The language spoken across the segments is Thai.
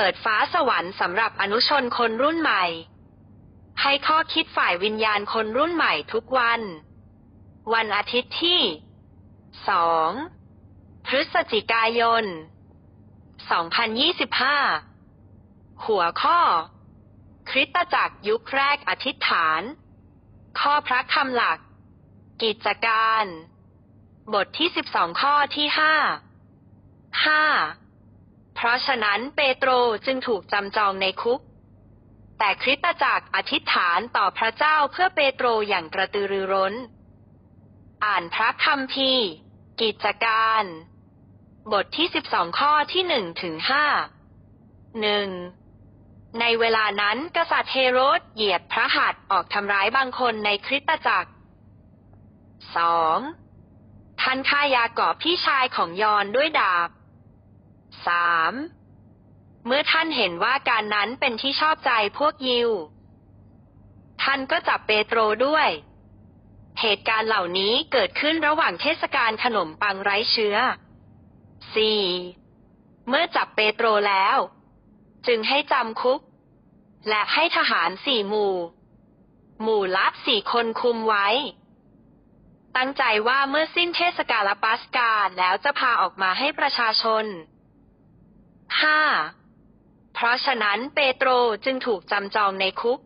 เปิดฟ้าสวรรค์สำหรับอนุชนคนรุ่นใหม่ ให้ข้อคิดฝ่ายวิญญาณคนรุ่นใหม่ทุกวัน วันอาทิตย์ที่ 2 พฤศจิกายน 2025 หัวข้อ คริสตจักรยุคแรกอธิษฐาน ข้อพระคำหลัก กิจการ บทที่ 12 ข้อที่ 5 5 เพราะฉะนั้นเปโตรจึงถูกจำจองในคุก แต่คริสตจักรอธิษฐานต่อพระเจ้าเพื่อเปโตรอย่างกระตือรือร้น อ่านพระคัมภีร์กิจการ บทที่ 12 ข้อที่1ถึง5 1. ในเวลานั้นกษัตริย์เฮโรดเหยียดพระหัตถ์ออกทำร้ายบางคนในคริสตจักร 2. ท่านฆ่ายากอบพี่ชายของยอนด้วยดาบ 3. เมื่อท่านเห็นว่าการนั้นเป็นที่ชอบใจพวกยิว ท่านก็จับเปโตรด้วย เหตุการณ์เหล่านี้เกิดขึ้นระหว่างเทศกาลขนมปังไร้เชื้อ 4. เมื่อจับเปโตรแล้ว จึงให้จำคุก และให้ทหารสี่หมู่ หมู่ละสี่คนคุมไว้ ตั้งใจว่าเมื่อสิ้นเทศกาลปัสกาแล้วจะพาออกมาให้ประชาชน 5. เพราะฉะนั้นเปโตรจึงถูกจำจองในคุก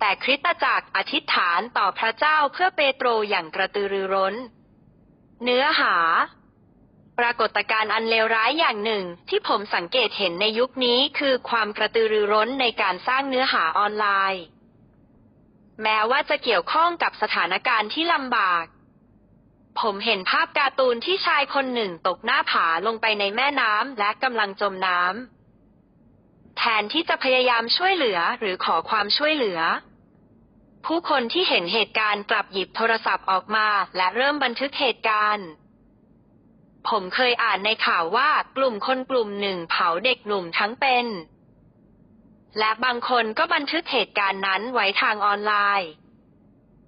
แต่คริสตจักรอธิษฐานต่อพระเจ้าเพื่อเปโตรอย่างกระตือรือร้น เนื้อหา ปรากฏการณ์อันเลวร้ายอย่างหนึ่งที่ผมสังเกตเห็นในยุคนี้คือความกระตือรือร้นในการสร้างเนื้อหาออนไลน์ แม้ว่าจะเกี่ยวข้องกับสถานการณ์ที่ลำบาก ผมเห็นภาพการ์ตูนที่ชายคนหนึ่งตกหน้าผาลงไปในแม่น้ำและกำลังจมน้ำ แทนที่จะพยายามช่วยเหลือหรือขอความช่วยเหลือ ผู้คนที่เห็นเหตุการณ์กลับหยิบโทรศัพท์ออกมาและเริ่มบันทึกเหตุการณ์ ผมเคยอ่านในข่าวว่ากลุ่มคนกลุ่มหนึ่งเผาเด็กหนุ่มทั้งเป็น และบางคนก็บันทึกเหตุการณ์นั้นไว้ทางออนไลน์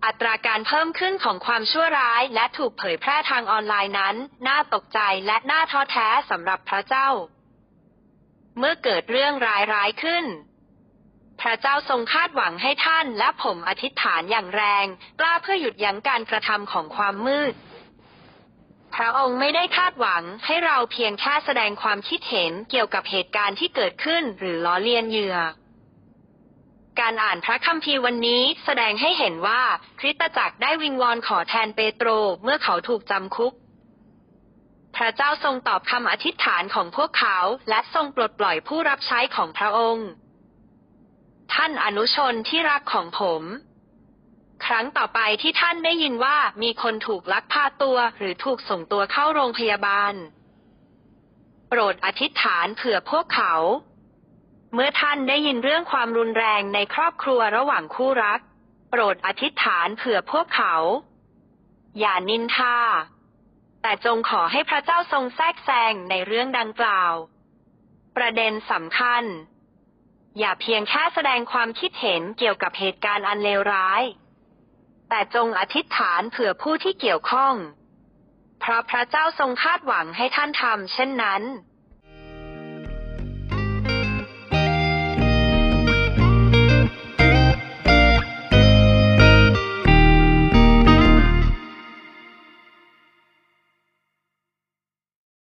อัตราการเพิ่มขึ้นของความชั่วร้ายและถูกเผยแพร่ทางออนไลน์นั้น น่าตกใจและน่าท้อแท้สำหรับพระเจ้า เมื่อเกิดเรื่องร้ายๆขึ้น พระเจ้าทรงคาดหวังให้ท่านและผมอธิษฐานอย่างแรง กล้าเพื่อหยุดยั้งการกระทำของความมืด พระองค์ไม่ได้คาดหวังให้เราเพียงแค่แสดงความคิดเห็นเกี่ยวกับเหตุการณ์ที่เกิดขึ้นหรือล้อเลียนเหยื่อ การอ่านพระคัมภีร์วันนี้แสดงให้เห็นว่าคริสตจักรได้วิงวอนขอแทนเปโตรเมื่อเขาถูกจำคุก พระเจ้าทรงตอบคำอธิษฐานของพวกเขาและทรงปลดปล่อยผู้รับใช้ของพระองค์ ท่านอนุชนที่รักของผม ครั้งต่อไปที่ท่านได้ยินว่ามีคนถูกลักพาตัวหรือถูกส่งตัวเข้าโรงพยาบาล โปรดอธิษฐานเผื่อพวกเขา เมื่อท่านได้ยินเรื่องความรุนแรงในครอบครัวระหว่างคู่รัก โปรดอธิษฐานเผื่อพวกเขา อย่านินทา แต่จงขอให้พระเจ้าทรงแทรกแซงในเรื่องดังกล่าว ประเด็นสำคัญ อย่าเพียงแค่แสดงความคิดเห็นเกี่ยวกับเหตุการณ์อันเลวร้าย แต่จงอธิษฐานเผื่อผู้ที่เกี่ยวข้อง เพราะพระเจ้าทรงคาดหวังให้ท่านทำเช่นนั้น